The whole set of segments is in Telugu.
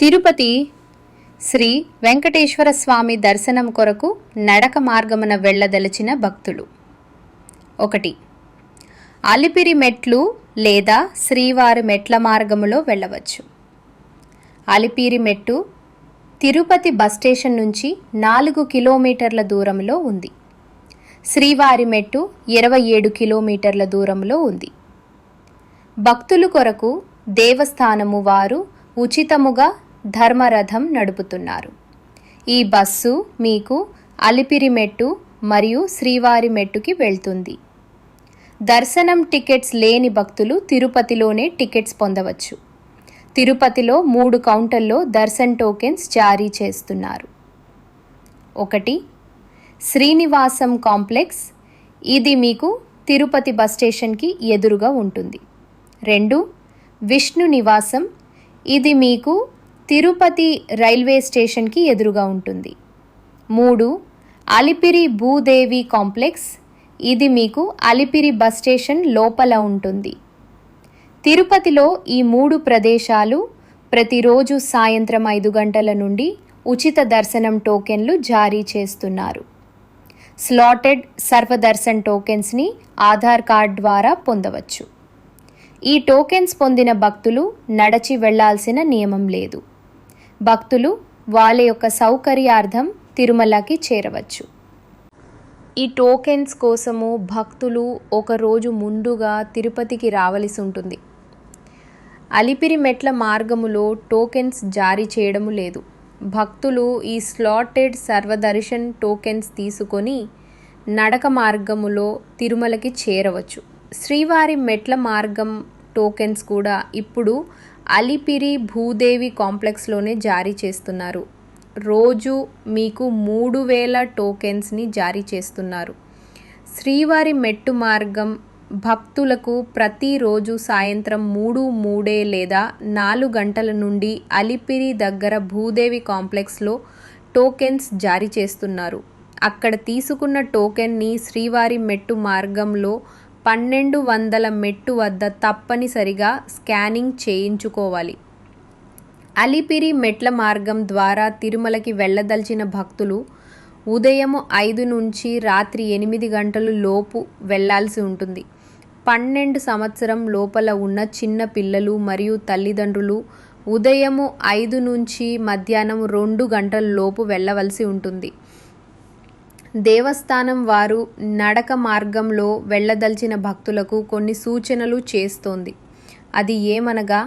తిరుపతి శ్రీ వెంకటేశ్వర స్వామి దర్శనం కొరకు నడక మార్గమున వెళ్ళదలిచిన భక్తులు. ఒకటి అలిపిరి మెట్లు లేదా శ్రీవారి మెట్ల మార్గములో వెళ్ళవచ్చు. అలిపిరి మెట్టు తిరుపతి బస్ స్టేషన్ నుంచి నాలుగు కిలోమీటర్ల దూరంలో ఉంది. శ్రీవారి మెట్టు ఇరవై ఏడు కిలోమీటర్ల దూరంలో ఉంది. భక్తులు కొరకు దేవస్థానము వారు ఉచితముగా ధర్మరథం నడుపుతున్నారు. ఈ బస్సు మీకు అలిపిరి మెట్టు మరియు శ్రీవారి మెట్టుకి వెళ్తుంది. దర్శనం టికెట్స్ లేని భక్తులు తిరుపతిలోనే టికెట్స్ పొందవచ్చు. తిరుపతిలో మూడు కౌంటర్లో దర్శన్ టోకెన్స్ జారీ చేస్తున్నారు. ఒకటి శ్రీనివాసం కాంప్లెక్స్. ఇది మీకు తిరుపతి బస్ స్టేషన్కి ఎదురుగా ఉంటుంది. రెండు విష్ణు నివాసం. ఇది మీకు తిరుపతి రైల్వే స్టేషన్కి ఎదురుగా ఉంటుంది. మూడు అలిపిరి భూదేవి కాంప్లెక్స్. ఇది మీకు అలిపిరి బస్ స్టేషన్ లోపల ఉంటుంది. తిరుపతిలో ఈ మూడు ప్రదేశాలు ప్రతిరోజు సాయంత్రం ఐదు గంటల నుండి ఉచిత దర్శనం టోకెన్లు జారీ చేస్తున్నారు. స్లాటెడ్ సర్వదర్శన్ టోకెన్స్ని ఆధార్ కార్డ్ ద్వారా పొందవచ్చు. ఈ టోకెన్స్ పొందిన భక్తులు నడచి వెళ్ళాల్సిన నియమం లేదు. భక్తులు వాళ్ళ యొక్క సౌకర్యార్థం తిరుమలకి చేరవచ్చు. ఈ టోకెన్స్ కోసము భక్తులు ఒక రోజు ముందుగా తిరుపతికి రావలసి ఉంటుంది. అలిపిరి మెట్ల మార్గములో టోకెన్స్ జారీ చేయడము లేదు. భక్తులు ఈ స్లాటెడ్ సర్వదర్శన్ టోకెన్స్ తీసుకొని నడక మార్గములో తిరుమలకి చేరవచ్చు. శ్రీవారి మెట్ల మార్గం టోకెన్స్ కూడా ఇప్పుడు అలిపిరి భూదేవి కాంప్లెక్స్లోనే జారీ చేస్తున్నారు. రోజు మీకు మూడు వేల టోకెన్స్ని జారీ చేస్తున్నారు. శ్రీవారి మెట్టు మార్గం భక్తులకు ప్రతిరోజు సాయంత్రం మూడు మూడే లేదా నాలుగు గంటల నుండి అలిపిరి దగ్గర భూదేవి కాంప్లెక్స్లో టోకెన్స్ జారీ చేస్తున్నారు. అక్కడ తీసుకున్న టోకెన్ని శ్రీవారి మెట్టు మార్గంలో పన్నెండు వందల మెట్టు వద్ద తప్పనిసరిగా స్కానింగ్ చేయించుకోవాలి. అలిపిరి మెట్ల మార్గం ద్వారా తిరుమలకి వెళ్ళదలిచిన భక్తులు ఉదయం ఐదు నుంచి రాత్రి ఎనిమిది గంటలు లోపు వెళ్ళాల్సి ఉంటుంది. పన్నెండు సంవత్సరం లోపల ఉన్న చిన్న పిల్లలు మరియు తల్లిదండ్రులు ఉదయము ఐదు నుంచి మధ్యాహ్నం రెండు గంటల లోపు వెళ్ళవలసి ఉంటుంది. దేవస్థానం వారు నడక మార్గంలో వెళ్ళదలిచిన భక్తులకు కొన్ని సూచనలు చేస్తోంది. అది ఏమనగా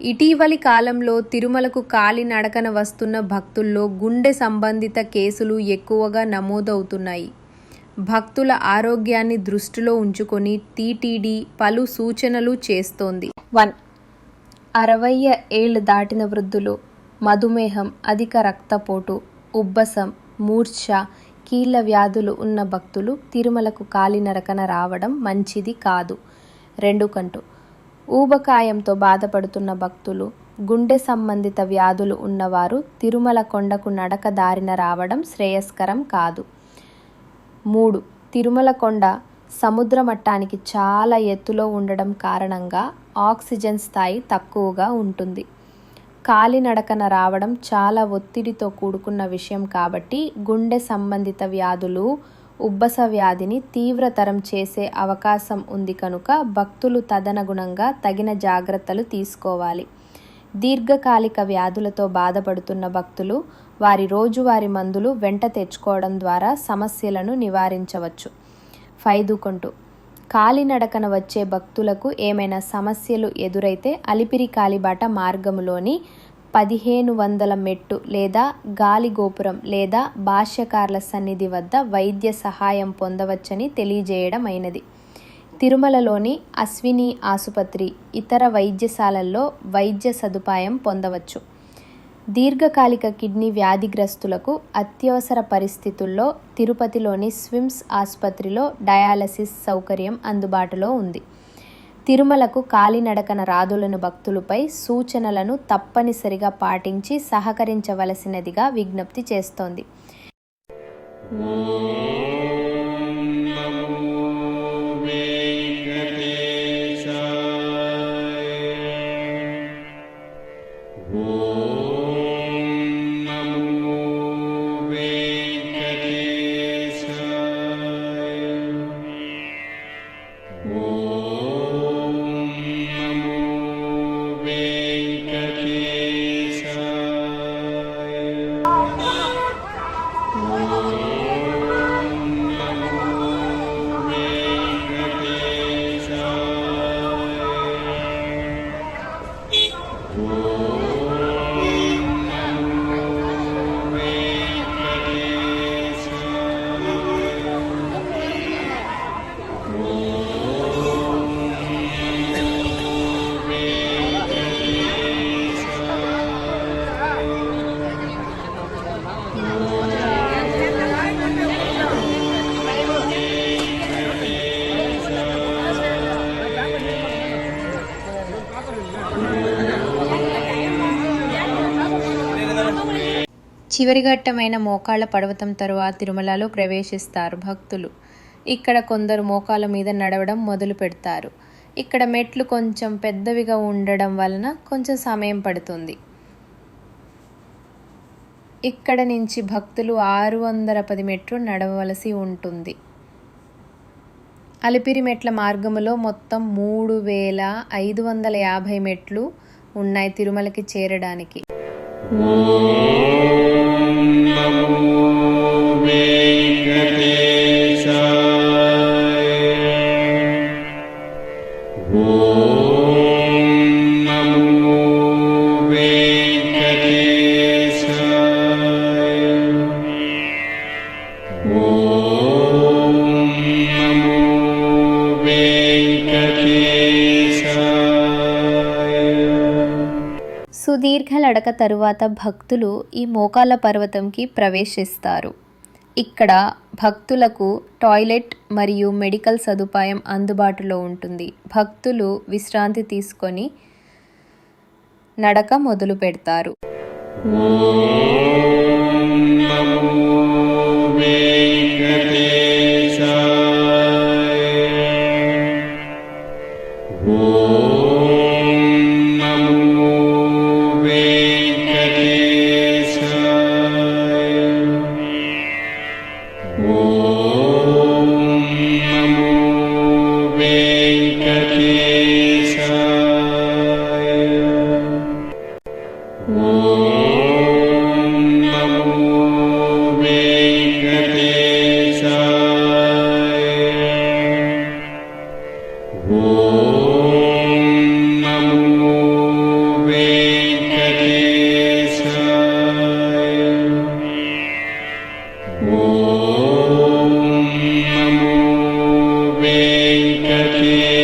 ఇటీవలి కాలంలో తిరుమలకు కాలినడకన వస్తున్న భక్తుల్లో గుండె సంబంధిత కేసులు ఎక్కువగా నమోదవుతున్నాయి. భక్తుల ఆరోగ్యాన్ని దృష్టిలో ఉంచుకొని టీటీడీ పలు సూచనలు చేస్తోంది. వన్ అరవై ఏళ్ళు దాటిన వృద్ధులు మధుమేహం అధిక రక్తపోటు ఉబ్బసం మూర్ఛ కీళ్ళ వ్యాధులు ఉన్న భక్తులు తిరుమలకు కాలినరకన రావడం మంచిది కాదు. రెండు కంటూ. ఊబకాయంతో బాధపడుతున్న భక్తులు గుండె సంబంధిత వ్యాధులు ఉన్నవారు తిరుమల కొండకు నడక దారిన రావడం శ్రేయస్కరం కాదు. మూడు. తిరుమల కొండ సముద్ర మట్టానికి చాలా ఎత్తులో ఉండడం కారణంగా ఆక్సిజన్ స్థాయి తక్కువగా ఉంటుంది. కాలినడకన రావడం చాలా ఒత్తిడితో కూడుకున్న విషయం కాబట్టి గుండె సంబంధిత వ్యాధులు ఉబ్బస వ్యాధిని తీవ్రతరం చేసే అవకాశం ఉంది కనుక భక్తులు తదనుగుణంగా తగిన జాగ్రత్తలు తీసుకోవాలి. దీర్ఘకాలిక వ్యాధులతో బాధపడుతున్న భక్తులు వారి రోజువారి మందులు వెంట తెచ్చుకోవడం ద్వారా సమస్యలను నివారించవచ్చు. ఫైదుకొంటు కాలినడకన వచ్చే భక్తులకు ఏమైనా సమస్యలు ఎదురైతే అలిపిరి కాలిబాట మార్గములోని పదిహేను వందల మెట్టు లేదా గాలి గోపురం లేదా భాష్యకారుల సన్నిధి వద్ద వైద్య సహాయం పొందవచ్చని తెలియజేయడం అయినది తిరుమలలోని అశ్విని ఆసుపత్రి ఇతర వైద్యశాలల్లో వైద్య సదుపాయం పొందవచ్చు. దీర్ఘకాలిక కిడ్నీ వ్యాధిగ్రస్తులకు అత్యవసర పరిస్థితుల్లో తిరుపతిలోని స్విమ్స్ ఆసుపత్రిలో డయాలసిస్ సౌకర్యం అందుబాటులో ఉంది. తిరుమలకు కాలినడకన రాదులను భక్తులపై సూచనలను తప్పనిసరిగా పాటించి సహకరించవలసినదిగా విజ్ఞప్తి చేస్తోంది. చివరి ఘట్టమైన మోకాళ్ళ పర్వతం తరువాత తిరుమలలో ప్రవేశిస్తారు భక్తులు. ఇక్కడ కొందరు మోకాళ్ళ మీద నడవడం మొదలు పెడతారు. ఇక్కడ మెట్లు కొంచెం పెద్దవిగా ఉండడం వలన కొంచెం సమయం పడుతుంది. ఇక్కడ నుంచి భక్తులు ఆరు వందల పది మెట్లు నడవలసి ఉంటుంది. అలిపిరి మెట్ల మార్గములో మొత్తం మూడు వేల ఐదు వందల యాభై మెట్లు ఉన్నాయి తిరుమలకి చేరడానికి. దీర్ఘ నడక తరువాత భక్తులు ఈ మోకాళ్ళ పర్వతంకి ప్రవేశిస్తారు. ఇక్కడ భక్తులకు టాయిలెట్ మరియు మెడికల్ సదుపాయం అందుబాటులో ఉంటుంది. భక్తులు విశ్రాంతి తీసుకొని నడక మొదలు పెడతారు Kati